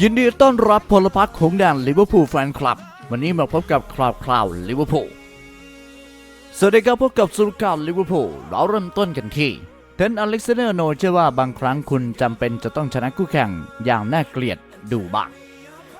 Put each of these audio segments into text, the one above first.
ยินดีต้อนรับพลพรรคของแดนลิเวอร์พูลแฟนคลับ วันนี้มาพบกับคราวคราวลิเวอร์พูลสวัสดีครับพบกับสุรการลิเวอร์พูลเราเริ่มต้นกันที่เทนอเล็กซานเดอร์โนเชื่อว่าบางครั้งคุณจำเป็นจะต้องชนะคู่แข่งอย่างน่าเกลียดดูบ้าง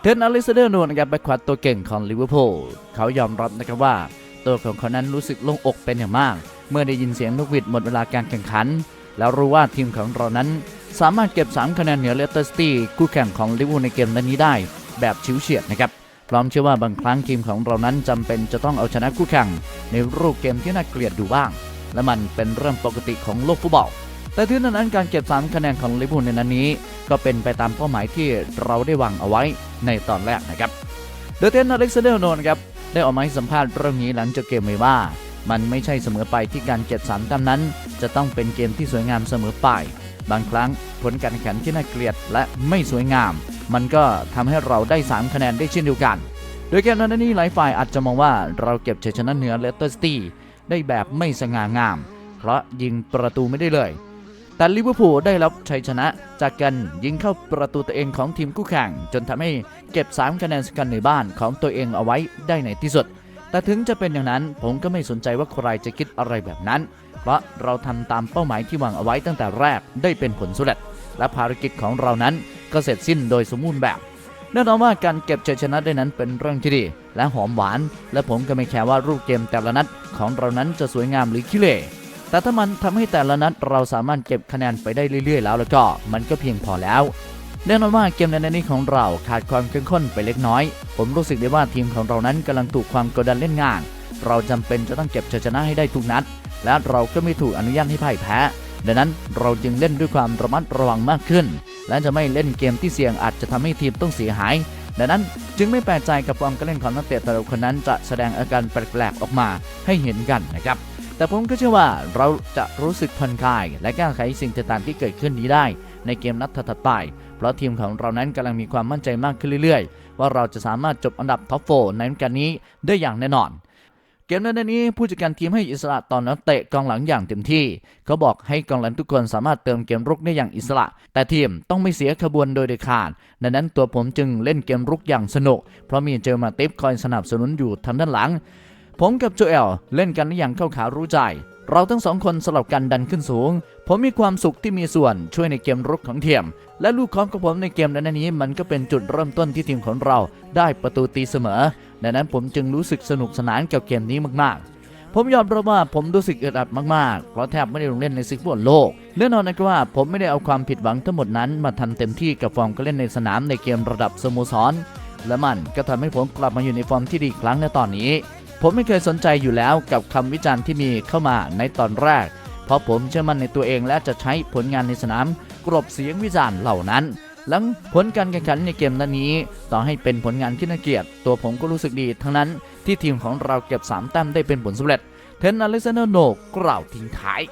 เทนอเล็กซานเดอร์โนนะครับแบ็คขวาตัวเก่งของลิเวอร์พูลเขายอมรับนะครับว่า ตัวของเขานั้นรู้สึกโล่งอกเป็นอย่างมาก เมื่อได้ยินเสียงนกหวีดหมดเวลาการแข่งขัน แล้วรู้ว่าทีมของเรานั้น สามารถเก็บ 3 คะแนนเหนือเลสเตอร์ซิตี้คู่แข่งของลิเวอร์พูลในเกมนัดนี้ได้ แบบชิวเฉียดนะครับพร้อมเชื่อว่าบางครั้งทีมของเรานั้นจำเป็นจะต้องเอาชนะคู่แข่งในรูปเกมที่น่าเกลียดดูบ้าง และมันเป็นเรื่องปกติของโลกฟุตบอลแต่ถึงนั้นการเก็บ 3 คะแนนของลิเวอร์พูลในนัดนี้ ก็เป็นไปตามเป้าหมายที่เราได้วางเอาไว้ในตอนแรกนะครับโดยเทนอเล็กซานเดอร์โนนครับได้ออกมาให้สัมภาษณ์เรื่องนี้หลังจากเกมไว้ว่า มันไม่ใช่เสมอไปที่การเก็บสามแต้มนั้น จะต้องเป็นเกมที่สวยงามเสมอไป บางครั้งผลการแข่งขันที่น่าเกลียดและไม่สวยงาม มันก็ทำให้เราได้ 3 คะแนนได้เช่นเดียวกัน โดยเกมนั้นนี้หลายฝ่ายอาจจะมองว่าเราเก็บชัยชนะเหนือเลสเตอร์ซิตี้ได้แบบไม่สง่างาม เพราะยิงประตูไม่ได้เลย แต่ลิเวอร์พูลได้รับชัยชนะจากการยิงเข้าประตูตัวเองของทีมคู่แข่ง จนทำให้เก็บ 3 คะแนนสกันในบ้านของตัวเองเอาไว้ได้ในที่สุด แต่ถึงจะเป็นอย่างนั้นผมก็ไม่สนใจว่าใครจะคิดอะไรแบบนั้น เพราะเราทำตามเป้าหมายที่วางเอาไว้ตั้งแต่แรกได้เป็นผลสำเร็จและภารกิจของเรานั้นก็เสร็จสิ้นโดยสมบูรณ์แบบแน่นอนว่าการเก็บชัยชนะได้นั้นเป็นเรื่องที่ดี และหอมหวาน และผมก็ไม่แคร์ว่ารูปเกมแต่ละนัดของเรานั้นจะสวยงามหรือขี้เหร่แต่ถ้ามันทำให้แต่ละนัดเราสามารถเก็บคะแนนไปได้เรื่อยๆ แล้วแล้วก็มันก็เพียงพอแล้ว แน่นอนว่าเกมในนัดนี้ของเราขาดความเข้มข้นไปเล็กน้อย ผมรู้สึกได้ว่าทีมของเรานั้นกำลังถูกความกดดันเล่นงาน เราจำเป็นจะต้องเก็บชัยชนะให้ได้ทุกนัด และเราก็ไม่ถูกอนุญาตให้พ่ายแพ้ ดังนั้นเราจึงเล่นด้วยความระมัดระวังมากขึ้น และจะไม่เล่นเกมที่เสี่ยงอาจจะทำให้ทีมต้องเสียหาย ดังนั้นจึงไม่แปลกใจกับความการเล่นของนักเตะแต่ละคนนั้นจะแสดงอาการแปลกๆออกมาให้เห็นกันนะครับแต่ผมก็เชื่อว่าเราจะรู้สึกผ่อนคลาย และแก้ไขสิ่งต่างๆที่เกิดขึ้นนี้ได้ ในเกมนัดถัดไป ราะทีมของเรานั้นกำลังมีความมั่นใจมากขึ้นเรื่อยๆ ว่าเราจะสามารถจบอันดับท็อปโฟในฤดูกาลนี้ได้อย่างแน่นอน เกมในนี้ผู้จัดการทีมให้อิสระตอนนักเตะกองหลังอย่างเต็มที่ เขาบอกให้กองหลังทุกคนสามารถเติมเกมรุกได้อย่างอิสระ แต่ทีมต้องไม่เสียขบวนโดยเด็ดขาดดังนั้นตัวผมจึงเล่นเกมรุกอย่างสนุก เพราะมีเจอมาติฟคอยสนับสนุนอยู่ทางด้านหลัง ผมกับโจเอลเล่นกันอย่างเข้าขารู้ใจ เราทั้งสองคนสลับกันดันขึ้นสูง ผมมีความสุขที่มีส่วนช่วยในเกมรุกของเทียม และลูกคอมของผมในเกมนั้นนี้ มันก็เป็นจุดเริ่มต้นที่ทีมของเราได้ประตูตีเสมอ ดังนั้นผมจึงรู้สึกสนุกสนานกับเกมนี้มากๆ ผมยอมรับว่าผมรู้สึกอึดอัดมากๆ เพราะแทบไม่ได้ลงเล่นในศึกฟุตบอลโลกแน่นอนนะครับว่าผมไม่ได้เอาความผิดหวังทั้งหมดนั้น มาทำเต็มที่กับฟอร์มการเล่นในสนามในเกมระดับสโมสร และมันก็ทำให้ผมกลับมาอยู่ในฟอร์มที่ดีอีกครั้งในตอนนี้ ผมไม่เคยสนใจอยู่แล้วกับคำวิจารณ์ที่มีเข้ามาในตอนแรก เพราะผมเชื่อมั่นในตัวเองและจะใช้ผลงานในสนาม กรบเสียงวิจารณ์เหล่านั้น หลังผลการแข่งขันในเกมนัดนี้ ต่อให้เป็นผลงานที่น่าเกียดตัวผมก็รู้สึกดีทั้งนั้นที่ทีมของเราเก็บ3แต้มได้เป็นผลสำเร็จ เทนอเล็กซานเดอร์โนกล่าวทิ้งท้าย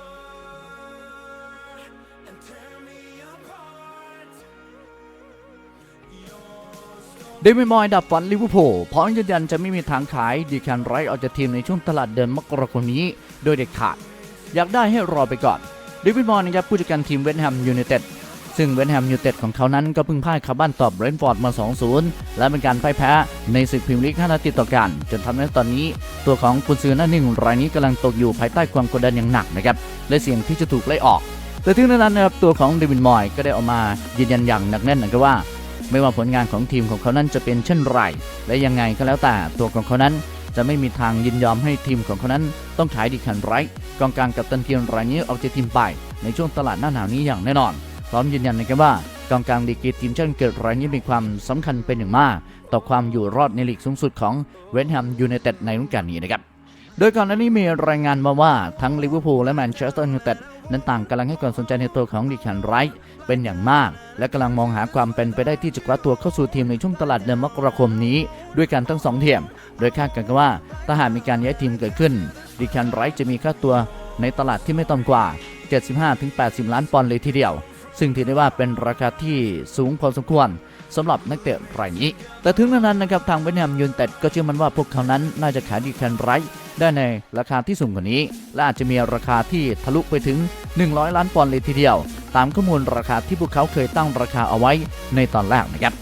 เดวิดมอยดับฝันลิเวอร์พูลพร้อมยืนยันจะไม่มีทางขายดีแคนไรออกจากทีมในช่วงตลาดเดือนมกราคมนี้ โดยเด็ดขาด อยากได้ให้รอไปก่อนเดวิดมอยนะครับผู้จัดการทีมเวสต์แฮมยูไนเต็ดซึ่งเวสต์แฮมยูไนเต็ดของเขานั้นก็เพิ่งพ่ายคาบ้านตอบเรนฟอร์ดมา 2-0 และเป็นการพ่ายแพ้ในศึกพรีเมียร์ลีก5นัดติดต่อกัน จนทำให้ตอนนี้ ตัวของกุนซือหน้าหนึ่งรายนี้กำลังตกอยู่ภายใต้ความกดดันอย่างหนักนะครับและเสี่ยงที่จะถูกไล่ออก แต่ถึงนั้นนะครับตัวของเดวิดมอยก็ได้ออกมายืนยันอย่างหนักแน่นนะครับว่า ไม่ว่าผลงานของทีมของเขานั้นจะเป็นเช่นไร และยังไงก็แล้วแต่ตัวของเขานั้นจะไม่มีทางยินยอมให้ทีมของเขานั้นต้องขายดีคันไรกองกลางกับตันทีมรายนี้ออกจากทีมไป ในช่วงตลาดหน้าหนาวนี้อย่างแน่นอน พร้อมยืนยันนะครับว่ากองกลางดีกรีทีมชาติอังกฤษรายนี้มีความสำคัญเป็นอย่างมาก ต่อความอยู่รอดในลีกสูงสุดของเวสต์แฮมยูไนเต็ดในฤดูกาลนี้นะครับโดยก่อนหน้านี้มีรายงานมาว่าทั้งลิเวอร์พูลและแมนเชสเตอร์ยูไนเต็ดนั้นต่างกำลังให้ความสนใจในตัวของดิคันไรท์ เป็นอย่างมาก และกำลังมองหาความเป็นไปได้ที่จะคว้าตัวเข้าสู่ทีมในช่วงตลาดเดือนมกราคมนี้ ด้วยกันทั้งสองทีมโดยคาดกันว่าถ้าหากมีการย้ายทีมเกิดขึ้นดิคันไรท์จะมีค่าตัวในตลาดที่ไม่ต่ำกว่า 75-80 ล้านปอนด์เลยทีเดียว ซึ่งถือได้ว่าเป็นราคาที่สูงพอสมควร สำหรับนักเตะรายนี้ แต่ถึงนั้นนะครับทางเวสต์แฮมยูนเต็ดก็เชื่อมันว่าพวกเขานั้นน่าจะขายดีแคนไรท์ได้ในราคาที่สูงกว่านี้ และอาจจะมีราคาที่ทะลุไปถึง 100 ล้านปอนด์เลยทีเดียว ตามข้อมูลราคาที่พวกเขาเคยตั้งราคาเอาไว้ในตอนแรกนะครับ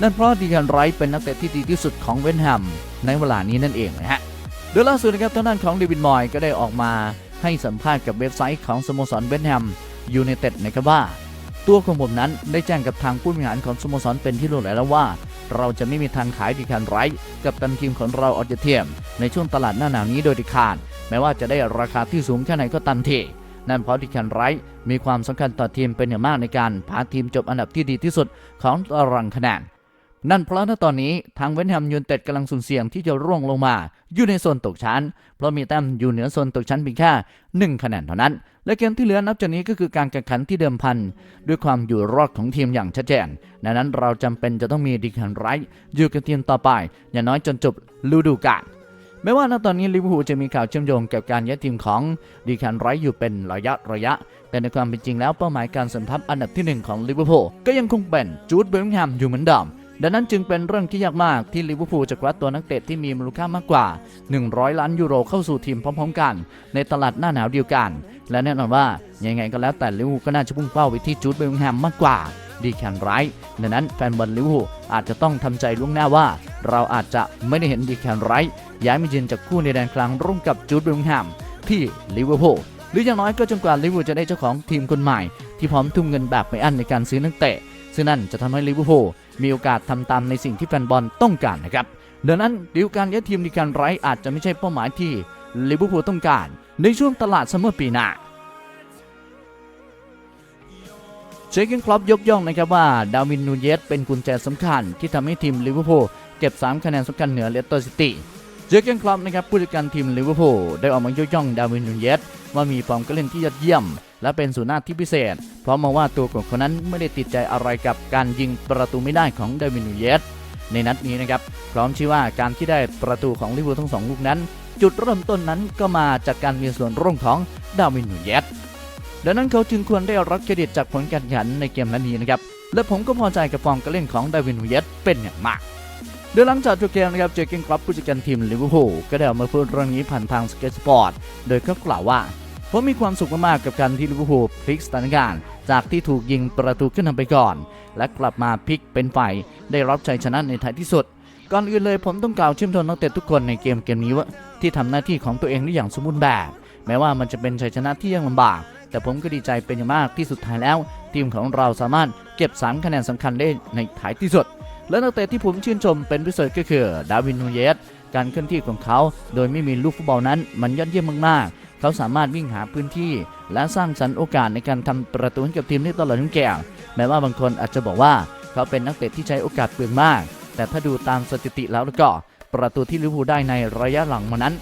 นั่นเพราะดีแคนไรท์เป็นนักเตะที่ดีที่สุดของเวนแฮมในเวลานี้นั่นเองนะฮะโดยล่าสุดนะครับทางด้านของเดวิดมอยก็ได้ออกมาให้สัมภาษณ์กับเว็บไซต์ของสโมสรเวนแฮมยูไนเต็ดนะครับว่า ตัวของผมนั้นได้แจ้งกับทางผู้บริหารของสโมสรเป็นที่รู้แล้วว่า เราจะไม่มีทางขายดีแคนไรกับตันทีมของเราออกจะเทียม ในช่วงตลาดหน้าหนาวนี้โดยดิคาดแม้ว่าจะได้ราคาที่สูงแค่ไหนก็ตามทีนั่นเพราะดิแคนไรมีความสำคัญต่อทีมเป็นอย่างมากในการพาทีมจบอันดับที่ดีที่สุดของตารางคะแนน นั่นเพราะณตอนนี้ทางเวนแฮมยูนเต็ดกำลังสูญเสี่ยงที่จะร่วงลงมา อยู่ในโซนตกชั้น เพราะมีแต้มอยู่เหนือโซนตกชั้นเพียงแค่1คะแนนเท่านั้น และเกมที่เหลือนับจากนี้ก็คือการแข่งขันที่เดิมพัน ด้วยความอยู่รอดของทีมอย่างชัดเจนดังนั้นเราจำเป็นจะต้องมีดิแคนไรท์อยู่กับทีมต่อไป อย่างน้อยจนจบฤดูกาลแม้ว่าณตอนนี้ลิเวอร์พูลจะมีข่าวเชื่อมโยงกับการย้ายทีมของดีแคนไรท์อยู่เป็นระยะระยะ แต่ในความเป็นจริงแล้วเป้าหมายการสมทัพอันดับที่หนึ่งของลิเวอร์พูลก็ยังคงเป็นจูดเบลลิงแฮมอยู่เหมือนเดิม ดังนั้นจึงเป็นเรื่องที่ยากมากที่ลิเวอร์พูลจะคว้าตัวนักเตะที่มีมูลค่ามากกว่า 100 ล้านยูโรเข้าสู่ทีมพร้อมๆกัน ในตลาดหน้าหนาวเดียวกัน และแน่นอนว่ายังไงก็แล้วแต่ลิเวอร์พูลก็น่าจะพุ่งเป้าไปที่จูดเบลลิงแฮมมากกว่า ดีแคนไรท์ดังนั้นแฟนบอลลิเวอร์พูลอาจจะต้องทำใจล่วงหน้าว่า เราอาจจะไม่ได้เห็นดีแคนไรท์ย้ายมายืนจากคู่ในแดนกลางร่วมกับจูดเบลลิงแฮมที่ลิเวอร์พูล หรืออย่างน้อยก็จนกว่าลิเวอร์พูลจะได้เจ้าของทีมคนใหม่ ที่พร้อมทุ่มเงินแบบไม่อั้นในการซื้อนักเตะซึ่งนั่นจะทำให้ลิเวอร์พูลมีโอกาสทำตามในสิ่งที่แฟนบอลต้องการนะครับดังนั้นดีลการย้ายทีมดีการไรท์อาจจะไม่ใช่เป้าหมายที่ลิเวอร์พูลต้องการในช่วงตลาดซัมเมอร์ปีหน้าเชคเกนคลับยกย่องนะครับว่าดาวินนูเยสเป็นกุญแจสำคัญที่ทำให้ทีมลิเวอร์พูลเก็บ 3 คะแนนสำคัญเหนือเลสเตอร์ซิตี้ เชคเกนคลับนะครับผู้จัดการทีมลิเวอร์พูลได้ออกมายกย่องดาวินนูเยสว่ามีฟอร์มการเล่นที่ยอดเยี่ยม และเป็นศูนย์หน้าที่พิเศษ เพราะมองว่าตัวของเขานั้นไม่ได้ติดใจอะไรกับการยิงประตูไม่ได้ของดาวินนูเยสในนัดนี้นะครับพร้อมชี้ว่าการที่ได้ประตูของลิเวอร์พูลทั้งสองลูกนั้น จุดเริ่มต้นนั้นก็มาจากการมีส่วนร่วมของดาวินนูเยสดังนั้นเขาจึงควรได้รับเครดิตจากผลการแข่งขันในเกมนั้นนี้นะครับและผมก็พอใจกับฟอร์มการเล่นของดาวินฮูเยสเป็นอย่างมาก โดยหลังจากจบเกมนะครับเจอเกนคลับผู้จัดการทีมลิเวอร์พูลก็ได้ออกมาพูดเรื่องนี้ผ่านทางสเก็ตสปอร์ตโดยเขากล่าวว่าผมมีความสุขมากๆกับการที่ลิเวอร์พูลพลิกสถานการณ์จากที่ถูกยิงประตูขึ้นนำไปก่อน และกลับมาพลิกเป็นฝ่ายได้รับชัยชนะในท้ายที่สุด ก่อนอื่นเลยผมต้องกล่าวชื่นชมนักเตะทุกคนในเกมเกมนี้ว่าที่ทำหน้าที่ของตัวเองได้อย่างสมบูรณ์แบบ แม้ว่ามันจะเป็นชัยชนะที่ยังลำบาก แต่ผมก็ดีใจเป็นอย่างมากที่สุดท้ายแล้ว ทีมของเราสามารถเก็บ3คะแนนสำคัญได้ในท้ายที่สุด และนักเตะที่ผมชื่นชมเป็นพิเศษก็คือดาวินนูเยสการเคลื่อนที่ของเขา โดยไม่มีลูกฟุตบอลนั้นมันยอดเยี่ยมมากๆ เขาสามารถวิ่งหาพื้นที่ และสร้างสรรค์โอกาสในการทำประตูให้กับทีมได้ตลอดทั้งเกมแม้ว่าบางคนอาจจะบอกว่าเขาเป็นนักเตะที่ใช้โอกาสเปลืองมาก แต่ถ้าดูตามสถิติแล้วแล้วก็ ประตูที่ลิเวอร์พูลได้ในระยะหลังมานั้น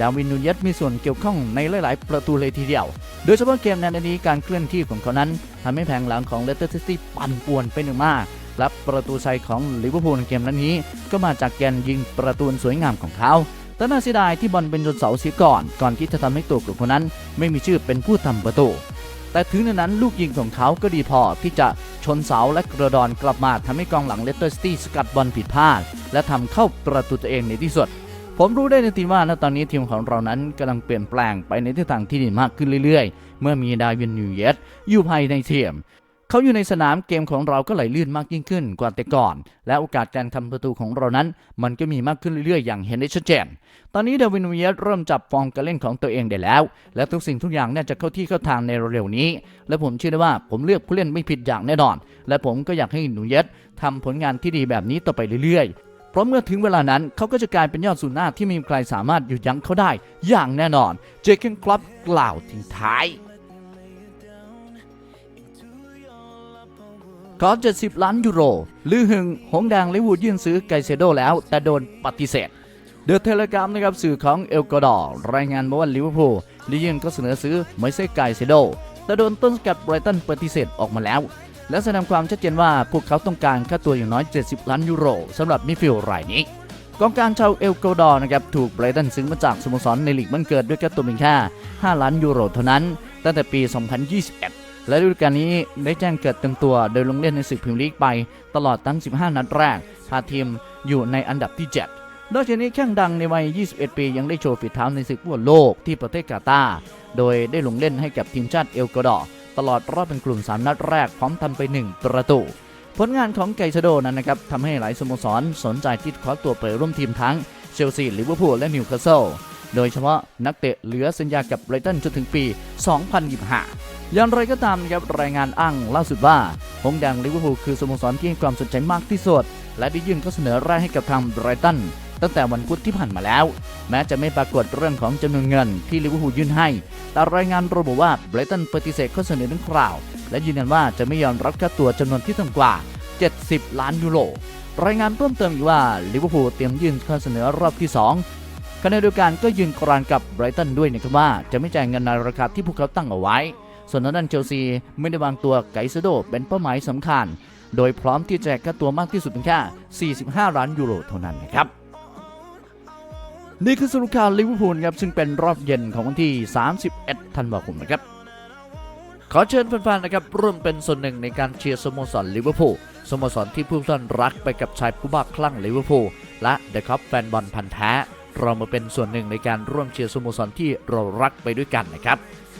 ดาวินนูเยสมีส่วนเกี่ยวข้องในหลาย ๆ ประตูเลยทีเดียว โดยเฉพาะเกมในนัดนี้การเคลื่อนที่ของเขานั้นทำให้แผงหลังของเลสเตอร์ซิตี้ปั่นป่วนเป็นอย่างมาก และประตูชัยของลิเวอร์พูลในเกมนั้นนี้ ก็มาจากแกนยิงประตูสวยงามของเขาแต่น่าเสียดายที่บอลเป็นจนเสาเสียก่อน ก่อนที่จะทำให้ตัวกลุ่มคนนั้น ไม่มีชื่อเป็นผู้ทำประตู แต่ถึงในนั้นลูกยิงของเขาก็ดีพอที่จะชนเสาและกระดอนกลับมาทำให้กองหลังเลสเตอร์ซิตี้สกัดบอลผิดพลาด และทำเข้าประตูตัวเองในที่สุด ผมรู้ได้ในทีว่าณตอนนี้ทีมของเรานั้นกำลังเปลี่ยนแปลงไปในทิศทางที่ดีมากขึ้นเรื่อยๆ เมื่อมีดาวินนูเยสอยู่ภายในทีม เขาอยู่ในสนามเกมของเราก็ไหลลื่นมากยิ่งขึ้นกว่าแต่ก่อน และโอกาสการทำประตูของเรานั้น มันก็มีมากขึ้นเรื่อยๆ อย่างเห็นได้ชัดเจน ตอนนี้เดวินนูเยสเริ่มจับฟอร์มการเล่นของตัวเองได้แล้ว และทุกสิ่งทุกอย่างน่าจะเข้าที่เข้าทางในเร็วๆนี้ และผมเชื่อได้ว่าผมเลือกผู้เล่นไม่ผิดอย่างแน่นอน และผมก็อยากให้หนูเยสทำผลงานที่ดีแบบนี้ต่อไปเรื่อยๆเพราะเมื่อถึงเวลานั้นเขาก็จะกลายเป็นยอดศูนหน้าที่ไม่มีใครสามารถหยุดยั้งเขาได้ อย่างแน่นอน เจคเกนคลับกล่าวทิ้งท้าย ขอ 70 ล้านยูโรลือหึง หงแดงลิวูดยื่นซื้อไกเซโดแล้ว แต่โดนปฏิเสธ เดอะเทเลกราฟนะครับสื่อของเอลกอดอร์รายงานมาว่าลิเวอร์พูลได้ยื่นก็เสนอซื้อไมเซ่ไกเซโดแต่โดนต้นสกัดไบรตันปฏิเสธออกมาแล้ว และแสดงความชัดเจนว่าพวกเขาต้องการค่าตัวอย่างน้อย 70 ล้านยูโรสำหรับมิฟิลด์รายนี้กองกลารชาวเอลโกดอร์นะครับถูกไบรตันซื้อมาจากสโมสรในลีกบ้านเกิดด้วยค่าตัวเพียงแค่5ล้านยูโรเท่านั้น ตั้งแต่ปี 2021 และฤดูกาลนี้ได้แจ้งเกิดเต็มตัวโดยลงเล่นในศึกพรีเมียร์ลีกไป ตลอดทั้ง 15 นัดแรก พาทีมอยู่ในอันดับที่ 7 นอกจากนี้แข้งดังในวัย 21 ปียังได้โชว์ฝีเท้าในศึกฟุตบอลโลกที่ประเทศกาตาร์โดยได้ลงเล่นให้กับทีมชาติเอลกวาดอร์ตลอดรอบเป็นกลุ่ม 3 นัดแรกพร้อมทำไป 1 ประตูผลงานของไกซาโดนั้นนะครับทำให้หลายสโมสรสนใจที่คว้าตัวไปร่วมทีมทั้งเชลซีลิเวอร์พูลและนิวคาสเซิลโดยเฉพาะนักเตะเหลือสัญญากับไบรตันจนถึงปี 2025 อย่างไรก็ตามนะครับรายงานอ้างล่าสุดว่าหงแดงลิเวอร์พูลคือสโมสรที่ให้ความสนใจมากที่สุด และได้ยื่นข้อเสนอแรกให้กับทางไบรตันตั้งแต่วันพุธที่ผ่านมาแล้ว แม้จะไม่ปรากฏเรื่องของจำนวนเงินที่ลิเวอร์พูลยื่นให้ แต่รายงานระบุว่าไบรตันปฏิเสธข้อเสนอดังกล่าว และยืนยันว่าจะไม่ยอมรับค่าตัวจำนวนที่ต่ำกว่า 70 ล้านยูโรรายงานเพิ่มเติมอีกว่าลิเวอร์พูลเตรียมยื่นข้อเสนอรอบที่2ขณะเดียวกันก็ยืนกรานกับไบรตันด้วยนะครับว่าจะไม่จ่ายเงินในราคาที่พวกเขาตั้งเอาไว้ ส่วนทางด้านเชลซีไม่ได้วางตัวไกซาโดเป็นเป้าหมายสำคัญ โดยพร้อมที่จะแจกค่าตัวมากที่สุดเพียงแค่ 45 ล้านยูโรเท่านั้นนะครับนี่คือสรุปข่าวลิเวอร์พูลครับซึ่งเป็นรอบเย็นของวันที่ 31 ธันวาคมนะครับ ขอเชิญแฟนๆนะครับร่วมเป็นส่วนหนึ่งในการเชียร์สโมสรลิเวอร์พูลสโมสรที่ผู้ท่านรักไปกับชายผู้บ้าคลั่งลิเวอร์พูลและเดอะคัพแฟนบอลพันธ์แท้ เรามาเป็นส่วนหนึ่งในการร่วมเชียร์สโมสรที่เรารักไปด้วยกันนะครับ